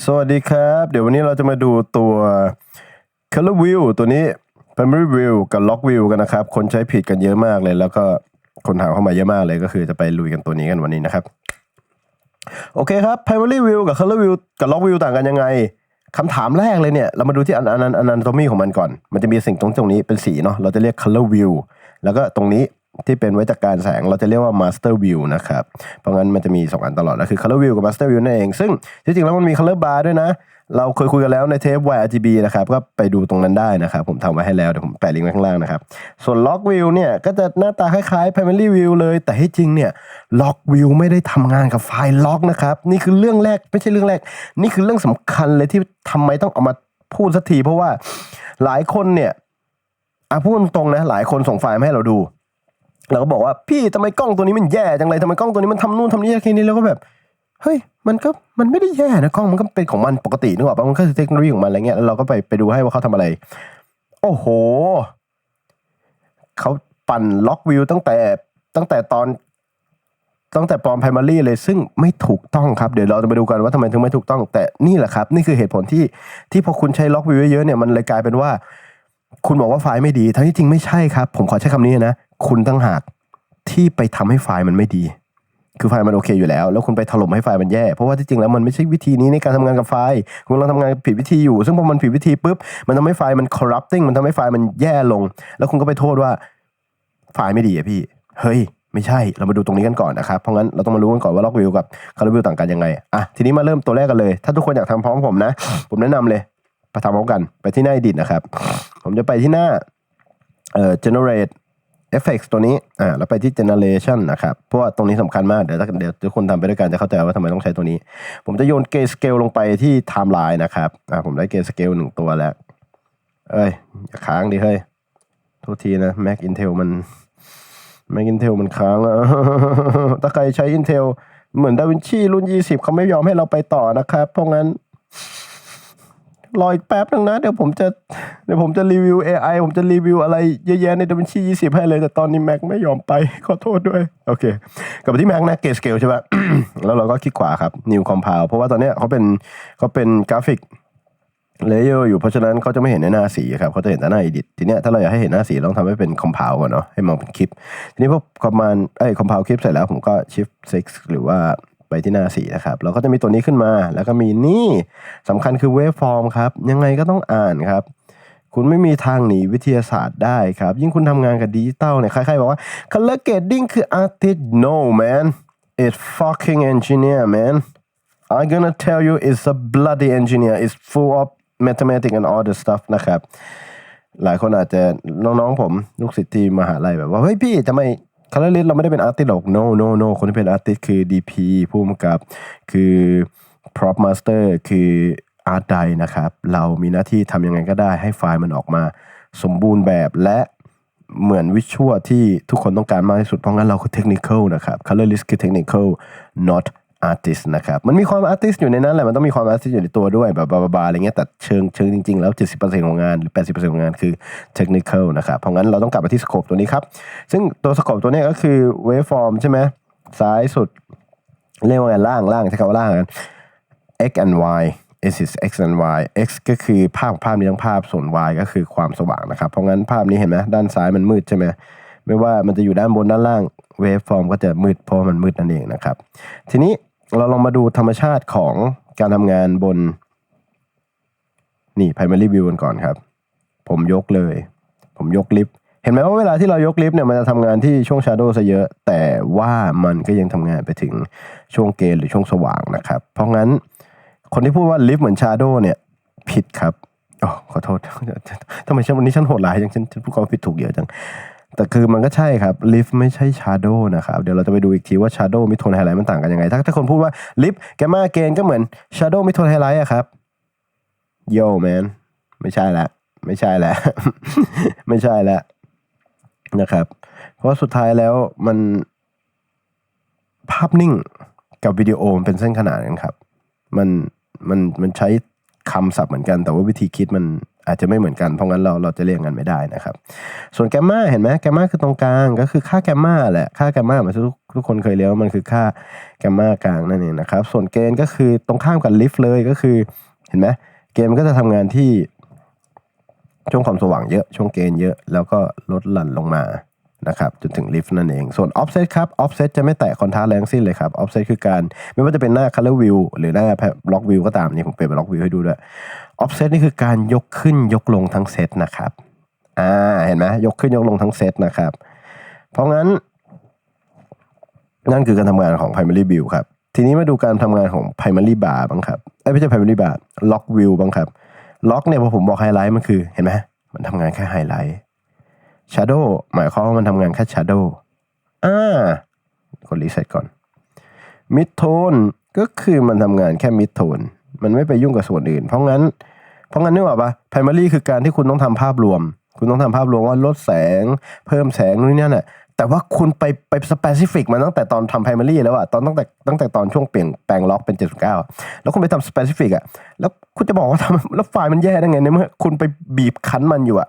สวัสดีครับ เดี๋ยววันนี้เราจะมาดูตัว Color View ตัวนี้ Primary View กับ Lock View กันนะครับ คนใช้ผิดกันเยอะมากเลย แล้วก็คนถามเข้ามาเยอะมากเลยก็คือจะไปลุยกันตัวนี้กันวันนี้นะครับ โอเคครับ Primary View กับ Color View กับ Lock View ต่างกันยังไงคำถามแรกเลยเนี่ย เรามาดูที่อันอันอันอันตมีของมันก่อน มันจะมีสิ่งตรงตรงนี้เป็นสีเนาะเราจะเรียก Color View แล้วก็ตรงนี้ ที่เป็นไว้จากการแสงเราจะเรียกว่า Master View นะครับ เพราะงั้นมันจะมี 2 อันตลอดนะคือ Color View กับ Master View นั่นเอง ซึ่งที่จริงแล้วมันมี Color Bar ด้วยนะ เราเคยคุยกันแล้วในเทป YRGB นะครับ ก็ไปดูตรงนั้นได้นะครับ ผมทำไว้ให้แล้ว เดี๋ยวผมแปะลิงก์ไว้ข้างล่างนะครับ ส่วน Lock View เนี่ย ก็จะหน้าตาคล้ายๆ Primary View เลย แต่ที่จริงเนี่ย Lock View ไม่ได้ทำงานกับไฟล์ล็อกนะครับ นี่คือเรื่องแรก ไม่ใช่เรื่องแรก นี่คือเรื่องสำคัญเลยที่ทำไมต้องเอามาพูดสักที เพราะว่าหลายคนเนี่ยอะพูดตรงๆนะ หลายคนส่งไฟล์มาให้เราดู เราก็บอกว่าพี่ทำไมกล้องตัวนี้มันแย่จังเลยทำไมกล้องตัวนี้มันทำนู่นทำนี่แค่นี้แล้วก็แบบเฮ้ยมันก็มันไม่ได้แย่นะกล้องมันก็เป็นของมันปกตินึกออกปะมันก็คือเทคโนโลยีของมันอะไรเงี้ยแล้วเราก็ไปไปดูให้ว่าเขาทำอะไร โอ้โหเขาปั่นล็อกวิวตั้งแต่ตั้งแต่ตอนตั้งแต่ปลอม primary เลยซึ่งไม่ถูกต้องครับ เดี๋ยวเราจะมาดูกันว่าทำไมถึงไม่ถูกต้อง แต่นี่แหละครับ นี่คือเหตุผลที่ที่พอคุณใช้ล็อกวิวเยอะๆเนี่ยมันเลยกลายเป็นว่า คุณบอกว่าไฟล์ไม่ดีทั้งที่จริงไม่ใช่ครับ ผมขอใช้คำนี้นะ คุณตั้งหากที่ไปทำให้ไฟล์มันไม่ดี คือไฟล์มันโอเคอยู่แล้ว แล้วคุณไปถล่มให้ไฟล์มันแย่ เพราะว่าที่จริงแล้วมันไม่ใช่วิธีนี้ในการทำงานกับไฟล์ คุณกำลังทำงานผิดวิธีอยู่ ซึ่งพอมันผิดวิธีปุ๊บ มันทำให้ไฟล์มัน corrupting มันทำให้ไฟล์มันแย่ลง แล้วคุณก็ไปโทษว่าไฟล์ไม่ดีอะพี่ เฮ้ยไม่ใช่ เรามาดูตรงนี้กันก่อนนะครับ เพราะงั้นเราต้องมารู้กันก่อนว่าล็อกวิวกับคาร์วิวต่างกันยังไง อะ ทีนี้มาเริ่มตัวแรกกันเลย ถ้าทุกคนอยากทำพร้อมผมนะ ผมแนะนำเลยไปทำพร้อมกัน ไปที่หน้า edit นะครับ ผมจะไปที่หน้าเอ่อ generate effects ตัวนี้อ่าแล้วไปที่ generation นะครับ เพราะว่าตรงนี้สำคัญมาก เดี๋ยวถ้าเดี๋ยวทุกคนทำไปด้วยกันจะเข้าใจว่าทำไมต้องใช้ตัวนี้ ผมจะโยน gray scale ลงไปที่ timeline นะครับอ่าผมได้ gray scale หนึ่งตัวแล้ว เอ้ย อย่าค้างดิเฮ้ย โทษทีนะ Mac Intel มัน Mac Intel มันค้างแล้วถ้าใครใช้ Intel เหมือนดาวินชีรุ่น 20 เขาไม่ยอมให้เราไปต่อนะครับ เพราะงั้น รออีกแป๊บนึงนะ เดี๋ยวผมจะ เดี๋ยวผมจะรีวิว AI ผมจะรีวิวอะไรเยอะแยะใน DaVinci 20 ให้เลย แต่ตอนนี้ Mac ไม่ยอมไป ขอโทษด้วย โอเค กลับไปที่ Mac นะ Gray Scale ใช่ปะแล้วเราก็คลิกขวาครับ New Compile เพราะว่าตอนนี้เขาเป็นเขาเป็นกราฟิกเลเยอร์อยู่เพราะฉะนั้นเขาจะไม่เห็นในหน้าสีครับเขาจะเห็นแต่หน้า edit ทีเนี้ยถ้าเราอยากให้เห็นหน้าสีเราต้องทำให้เป็น compile ก่อนเนาะให้มองเป็นคลิป ทีนี้พอ command เอ้ย compile คลิปเสร็จแล้วผมก็ shift 6 หรือว่าไปที่หน้าสีนะครับเราก็จะมีตัวนี้ขึ้นมา แล้วก็มีนี่สำคัญคือ waveform ครับ ยังไงก็ต้องอ่านครับ คุณไม่มีทางหนีวิทยาศาสตร์ได้ครับ ยิ่งคุณทำงานกับดิจิตอลเนี่ยใครๆบอกว่า color grading คือ artist no man it's fucking engineer man I'm gonna tell you it's a bloody engineer it's full of mathematics and all the stuff นะครับ หลายคนอาจจะน้องๆผมลูกศิษย์ที่มหาลัยแบบว่า เฮ้ยพี่ทำไมคาร์ลิสเราไม่ได้เป็นอาร์ติสหรอก no no no คนที่เป็นอาร์ติสคือ DP ผู้กำกับคือ prop master คือ อาร์ตไดนะครับ เรามีหน้าที่ทำยังไงก็ได้ให้ไฟล์มันออกมา สมบูรณ์แบบและเหมือนวิชวลที่ทุกคนต้องการมากที่สุด เพราะงั้นเราคือเทคนิคนะครับ colorist คือ technical not artist นะครับ มันมีความ artist อยู่ในนั้นแหละ มันต้องมีความ artist อยู่ในตัวด้วยแบบบาๆอะไรเงี้ย แต่เชิงเชิงจริง ๆ แล้ว 70%ของงานหรือ 80%ของงานคือ technical นะครับ เพราะงั้นเราต้องกลับมาที่ scope ตัวนี้ครับ ซึ่งตัว scope ตัวนี้ก็คือ waveform ใช่ไหมซ้ายสุด เรียกว่าไงล่างล่างใช้คำว่าล่างกัน x and y x is x and y x ก็คือภาพของภาพนี้ทั้งภาพส่วน y ก็คือความสว่างนะครับ เพราะงั้นภาพนี้เห็นไหมด้านซ้ายมันมืดใช่ไหมไม่ว่ามันจะอยู่ด้านบนด้านล่าง waveform ก็จะมืดเพราะมันมืดนั่นเองนะครับ ทีนี้เราลองมาดูธรรมชาติของการทำงานบน นี่ primary view กันก่อนครับ ผมยกเลย ผมยกลิฟต์เห็นไหมว่าเวลาที่เรายกลิฟต์เนี่ยมันจะทำงานที่ช่วง shadow ซะเยอะ แต่ว่ามันก็ยังทำงานไปถึงช่วงเกณฑ์หรือช่วงสว่างนะครับ เพราะงั้น คนที่พูดว่าลิฟต์เหมือน shadow เนี่ย ผิดครับอ๋อขอโทษทำไมฉันวันนี้ฉันโหดร้ายจังฉันพูดคำผิดถูกเยอะจัง แต่คือมันก็ใช่ครับลิฟต์ไม่ใช่ชาโดนะครับ เดี๋ยวเราจะไปดูอีกทีว่าชาโดมิโทนไฮไลท์มันต่างกันยังไง ถ้าถ้าคนพูดว่าลิฟต์แกมาเกนก็เหมือนชาโดมิโทนไฮไลท์อะครับโยแมนไม่ใช่ละไม่ใช่แล้วไม่ใช่แล้วนะครับ เพราะสุดท้ายแล้วมันภาพนิ่งกับวิดีโอมันเป็นเส้นขนานกันครับ มัน มันมันใช้คำศัพท์เหมือนกัน แต่ว่าวิธีคิดมันอาจจะไม่เหมือนกันเพราะงั้นเราเราจะเรียกกันไม่ได้นะครับ ส่วนแกมมาเห็นไหมแกมมาคือตรงกลางก็คือค่าแกมมาแหละค่าแกมมามันทุกทุกคนเคยเรียนว่ามันคือค่าแกมมากลางนั่นเองนะครับ ส่วนเกณฑ์ก็คือตรงข้ามกับลิฟต์เลยก็คือเห็นไหมเกณฑ์มันก็จะทำงานที่ช่วงความสว่างเยอะช่วงเกณฑ์เยอะ แล้วก็ลดหลั่นลงมา นะครับจนถึงลิฟต์นั่นเอง ส่วน offset ครับ offset จะไม่แตะคอนทราสต์แรงสิ้นเลยครับ offset คือการไม่ว่าจะเป็นหน้า color view หรือหน้า block view ก็ตามนี่ผมเปลี่ยนเป็น block view ให้ดูด้วย offset นี่คือการยกขึ้นยกลงทั้งเซตนะครับอ่าเห็นไหมยกขึ้นยกลงทั้งเซตนะครับ เพราะงั้น นั่นคือการทำงานของ primary view ครับ ทีนี้มาดูการทำงานของ primary bar บ้างครับเอ้ไม่ใช่ primary bar lock view บ้างครับ lock เนี่ยพอผมบอกไฮไลท์มันคือเห็นไหมมันทำงานแค่ไฮไลท์ shadow หมายความว่ามันทำงานแค่ shadow อ่ากดรีเซ็ตก่อน mid tone ก็คือมันทำงานแค่ mid tone มันไม่ไปยุ่งกับส่วนอื่น เพราะงั้น เพราะงั้นนึกออกปะ primary คือการที่คุณต้องทำภาพรวม คุณต้องทำภาพรวมว่าลดแสง เพิ่มแสงนู่นนี่นั่นน่ะแต่ว่าคุณไปไป specific มาตั้งแต่ตอนทำ primary แล้วอะตอนตั้งแต่ตั้งแต่ตอนช่วงเปลี่ยนแปลงล็อกเป็น 79 แล้วคุณไปทำ specific อะแล้วคุณจะบอกว่าทำแล้วไฟล์มันแย่ได้ไงในเมื่อคุณไปบีบคั้นมันอยู่อะ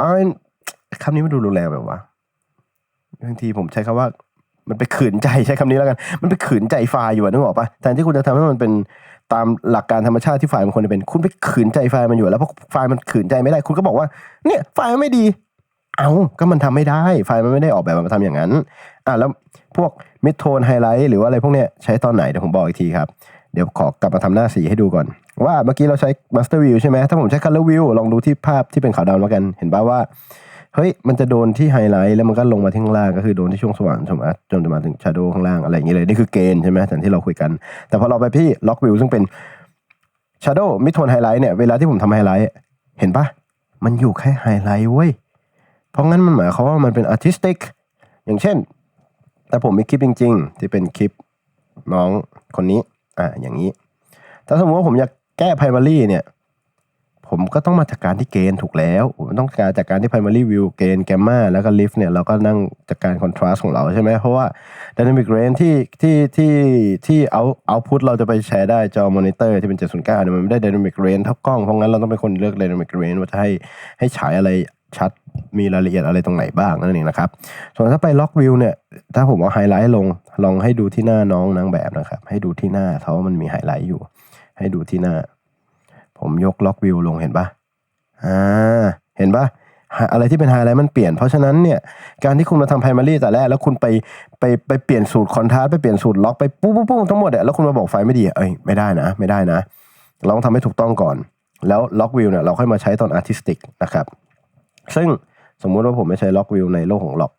อ้า คำนี้มันดูรุนแรงแบบว่าบางทีผมใช้คำว่า มันไปขืนใจใช้คำนี้แล้วกัน มันไปขืนใจไฟอยู่อะนึกออกปะแทนที่คุณจะทำให้มันเป็นตามหลักการธรรมชาติที่ไฟมันควรจะเป็น คุณไปขืนใจไฟมันอยู่แล้วเพอไฟมันขืนใจไม่ได้ คุณก็บอกว่า เนี่ยไฟมันไม่ดี เอาก็มันทำไม่ได้ ไฟมันไม่ได้ออกแบบมาทำอย่างนั้น อะแล้วพวกมิดโทนไฮไลท์หรือว่าอะไรพวกเนี้ยใช้ตอนไหนเดี๋ยวผมบอกอีกทีครับ เดี๋ยวขอกลับมาทำหน้าสีให้ดูก่อน ว่าเมื่อกี้เราใช้ Master View ใช่ไหมถ้าผมใช้ Color View ลองดูที่ภาพที่เป็นขาวดำแล้วกัน เห็นป่าว่า เฮ้ยมันจะโดนที่ไฮไลท์แล้วมันก็ลงมาที่ข้างล่างก็คือโดนที่ช่วงสว่างจนมาจนจะมาถึงชาโดว์ข้างล่างอะไรอย่างเงี้ยเลยนี่คือเกณฑ์ใช่ไหมแต่ที่เราคุยกัน แต่พอเราไปที่ Lock View ซึ่งเป็น Shadow Mid Tone Highlight เนี่ยเวลาที่ผมทำไฮไลท์เห็นปะมันอยู่แค่ไฮไลท์เว้ยเพราะงั้นมันหมายความว่ามันเป็น artistic อย่างเช่น แต่ผมมีคลิปจริง ๆ ที่เป็นคลิปน้องคนนี้อะอย่างนี้ ถ้าสมมติว่าผมอยากแก้ primary เนี่ย ผมก็ต้องมาจัดการที่เกณฑ์ถูกแล้วผมต้องการจัดการที่ primary view เกณฑ์ gamma แล้วก็ lift เนี่ยเราก็นั่งจัดการ contrast ของเราใช่ไหมเพราะว่า dynamic range ที่ที่ที่ที่เอา output เราจะไปแชร์ได้จอมอนิเตอร์ที่เป็น 709เนี่ยมันไม่ได้ dynamic range เท่ากล้องเพราะงั้นเราต้องเป็นคนเลือก dynamic range ว่าจะให้ให้ฉายอะไรชัดมีรายละเอียดอะไรตรงไหนบ้างนั่นเองนะครับ ส่วนถ้าไป lock view เนี่ย ถ้าผมเอาไฮไลท์ลง ลองให้ดูที่หน้าน้องนางแบบนะครับ ให้ดูที่หน้าเขาว่ามันมีไฮไลท์อยู่ ให้ดูที่หน้า ผมยกล็อกวิวลงเห็นปะอ่า เห็นปะอะไรที่เป็นไฮไลท์มันเปลี่ยน เพราะฉะนั้นเนี่ย การที่คุณมาทำไพรมารีแต่แรก แล้วคุณไปไปไปเปลี่ยนสูตรคอนทราส์ไปเปลี่ยนสูตรล็อกไปปุ๊บปุ๊บปุ๊บทั้งหมดอะแล้วคุณมาบอกไฟไม่ดีเอ้ยไม่ได้นะ ไม่ได้นะ เราต้องทำให้ถูกต้องก่อน แล้วล็อกวิวเนี่ยเราค่อยมาใช้ตอนอาร์ติสติกนะครับ ซึ่งสมมุติว่าผมไม่ใช้ล็อกวิวในโลกของล็อก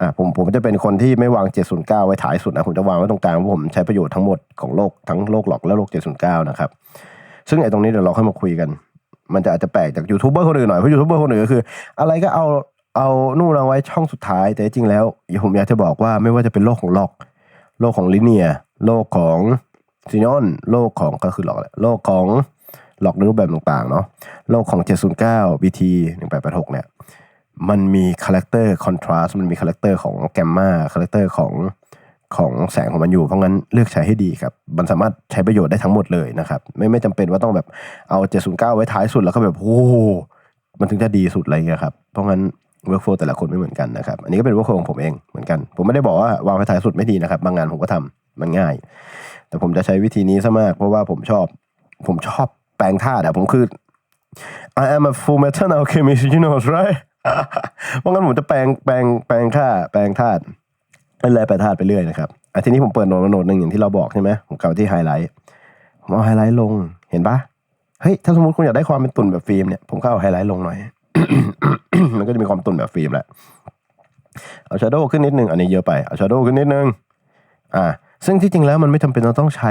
อ่าผมผมจะเป็นคนที่ไม่วาง 709 ไว้ถ่ายสุดนะผมจะวางไว้ตรงกลางเพราะผมใช้ประโยชน์ทั้งหมดของโลกทั้งโลกหลอกและโลก 709 นะครับ ซึ่งไอ้ตรงนี้เดี๋ยวเราค่อยมาคุยกัน มันจะอาจจะแปลกจากยูทูบเบอร์คนอื่นหน่อยเพราะยูทูบเบอร์คนอื่นก็คือ อะไรก็เอาเอานู่นเอาไว้ช่องสุดท้าย แต่จริงๆแล้วผมอยากจะบอกว่าไม่ว่าจะเป็นโลกของล็อก โลกของลิเนียโลกของซีนอนโลกของก็คือหลอกแหละโลกของหลอกในรูปแบบต่างๆเนาะโลกของ 709 BT 1886 เนี่ย มันมีคาแรคเตอร์คอนทราสต์มันมีคาแรคเตอร์ของแกมมาคาแรคเตอร์ของ ของแสงของมันอยู่ เพราะงั้นเลือกใช้ให้ดีครับ มันสามารถใช้ประโยชน์ได้ทั้งหมดเลยนะครับ ไม่ไม่จำเป็นว่าต้องแบบเอา 709 ไว้ท้ายสุดแล้วก็แบบโอ้โหมันถึงจะดีสุดอะไรเงี้ยครับ เพราะงั้นเวิร์กโฟแต่ละคนไม่เหมือนกันนะครับ อันนี้ก็เป็นเวิร์กโฟของผมเองเหมือนกัน ผมไม่ได้บอกว่าวางไว้ท้ายสุดไม่ดีนะครับ บางงานผมก็ทำมันง่าย แต่ผมจะใช้วิธีนี้ซะมาก เพราะว่าผมชอบ ผมชอบแปลงธาตุอะผมคือ I am a full metal alchemist you know right เพราะงั้นผมจะแปลงแปลงแปลงค่าแปลงธา เล่นแร่แปลธาตุไปเรื่อยนะครับอะทีนี้ผมเปิดโน้ตมาโน้ตหนึ่งอย่างที่เราบอกใช่ไหมผมกลับที่ไฮไลท์ผมเอาไฮไลท์ลงเห็นปะเฮ้ยถ้าสมมติคุณอยากได้ความเป็นตุ่นแบบฟิล์มเนี่ยผมก็เอาไฮไลท์ลงหน่อย มันก็จะมีความตุ่นแบบฟิล์มแหละเอาชาโดว์ขึ้นนิดนึงอันนี้เยอะไปเอาชาโดว์ขึ้นนิดนึงอ่าซึ่งที่จริงแล้วมันไม่จำเป็นเราต้องใช้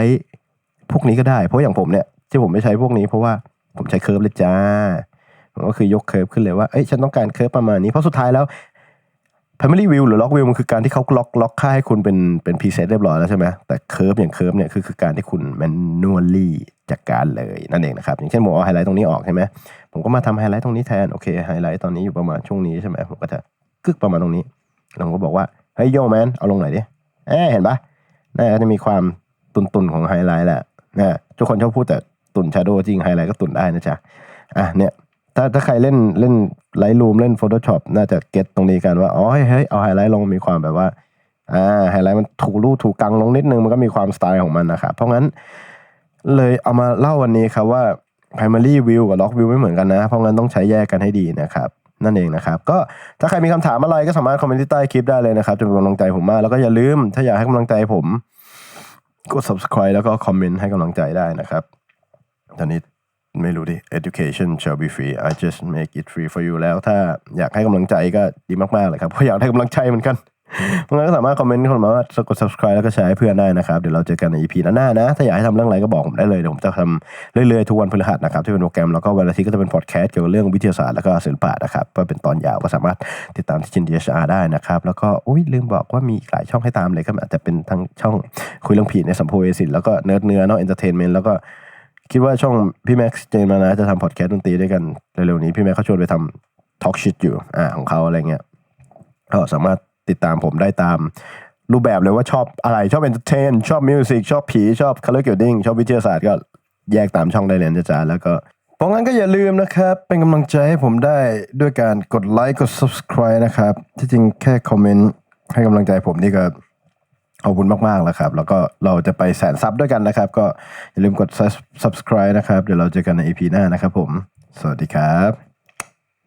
พวกนี้ก็ได้ เพราะอย่างผมเนี่ยที่ผมไม่ใช้พวกนี้เพราะว่าผมใช้เคิร์ฟเลยจ้าก็คือยกเคิร์ฟขึ้นเลยว่าเอ้ยฉันต้องการเคิร์ฟประมาณนี้เพราะสุดท้ายแล้ว primary view หรือ lock view มันคือการที่เขาล็อกล็อกค่าให้คุณเป็นเป็น preset เรียบร้อยแล้วใช่ไหมแต่เคิร์ฟอย่างเคิร์ฟเนี่ยคือคือการที่คุณ manually จัดการเลยนั่นเองนะครับ อย่างเช่นผมเอาไฮไลท์ตรงนี้ออกใช่ไหมผมก็มาทำไฮไลท์ตรงนี้แทนโอเคไฮไลท์ตอนนี้อยู่ประมาณช่วงนี้ใช่ไหมผมก็จะกึกประมาณตรงนี้แล้วผมก็บอกว่าเฮ้ยโยแมนเอาลงหน่อยดิเอ้เห็นปะน่าจะมีความตุนๆของไฮไลท์แหละนะทุกคนชอบพูดแต่ตุนชาโดว์จริงไฮไลท์ก็ตุนได้นะจ๊ะอะเนี่ย ถ้าถ้าใครเล่นเล่นไลท์รูมเล่น Photoshop น่าจะเก็ตตรงนี้กันว่าอ๋อเฮ้ยเอาไฮไลท์ลงมีความแบบว่าอ่าไฮไลท์มันถูรูถูกกังลงนิดนึงมันก็มีความสไตล์ของมันนะครับเพราะงั้นเลยเอามาเล่าวันนี้ครับว่า primary view กับ log view ไม่เหมือนกันนะ เพราะงั้นต้องใช้แยกกันให้ดีนะครับนั่นเองนะครับ ก็ถ้าใครมีคำถามอะไรก็สามารถคอมเมนต์ที่ใต้คลิปได้เลยนะครับ จะเป็นกำลังใจผมมาก แล้วก็อย่าลืม ถ้าอยากให้กำลังใจผม กด subscribe แล้วก็คอมเมนต์ให้กำลังใจได้นะครับ ตอนนี้ ไม่รู้ดิ education shall be free I just make it free for you แล้วถ้าอยากให้กำลังใจก็ดีมากๆเลยครับเพราะอยากได้กำลังใจเหมือนกันเพราะงั้นก็สามารถคอมเมนต์เข้ามาว่า กด subscribe แล้วก็แชร์ให้เพื่อนได้นะครับ เดี๋ยวเราเจอกันใน EP หน้าๆนะ ถ้าอยากให้ทำเรื่องอะไรก็บอกผมได้เลย เดี๋ยวผมจะทำเรื่อยๆ ทุกวันพฤหัสนะครับ ที่เป็นโปรแกรม แล้วก็วันอาทิตย์ก็จะเป็นพอดแคสต์เกี่ยวกับเรื่องวิทยาศาสตร์แล้วก็ศิลปะนะครับก็เป็นตอนยาวก็สามารถติดตามที่จิน DHR ได้นะครับ แล้วก็อุ้ยลืมบอกว่ามีหลายช่องให้ตามเลยก็อาจจะเป็นทั้งช่องคุยเรื่องผีในสัมโพเวสินแล้วก็เนิร์ดเนื้อเนาะเอนเตอร์เทนเมนต์แล้วก็ คิดว่าช่องพี่แม็กซ์เจนมานะจะทำพอดแคสต์ดนตรีด้วยกันเร็วๆนี้พี่แม็กซ์เขาชวนไปทำทอล์กชิตอยู่อ่าของเขาอะไรเงี้ยก็สามารถติดตามผมได้ตามรูปแบบเลยว่าชอบอะไรชอบเอนเตอร์เทนชอบมิวสิกชอบผีชอบคัลเลอร์เก d ดิ้งชอบวิทยาศาสตร์ก็แยกตามช่องได้เลยนะจ๊ะแล้วก็เพราะงั้นก็อย่าลืมนะครับ เป็นกำลังใจให้ผมได้ด้วยการกดไลค์กด subscribe นะครับ ที่จริงแค่คอมเมนต์ให้กำลังใจผมนี่ก็ ขอบคุณมากๆแล้วครับ แล้วก็เราจะไปแสนซับด้วยกันนะครับ ก็อย่าลืมกด subscribe นะครับ เดี๋ยวเราเจอกันใน EP หน้านะครับผม สวัสดีครับ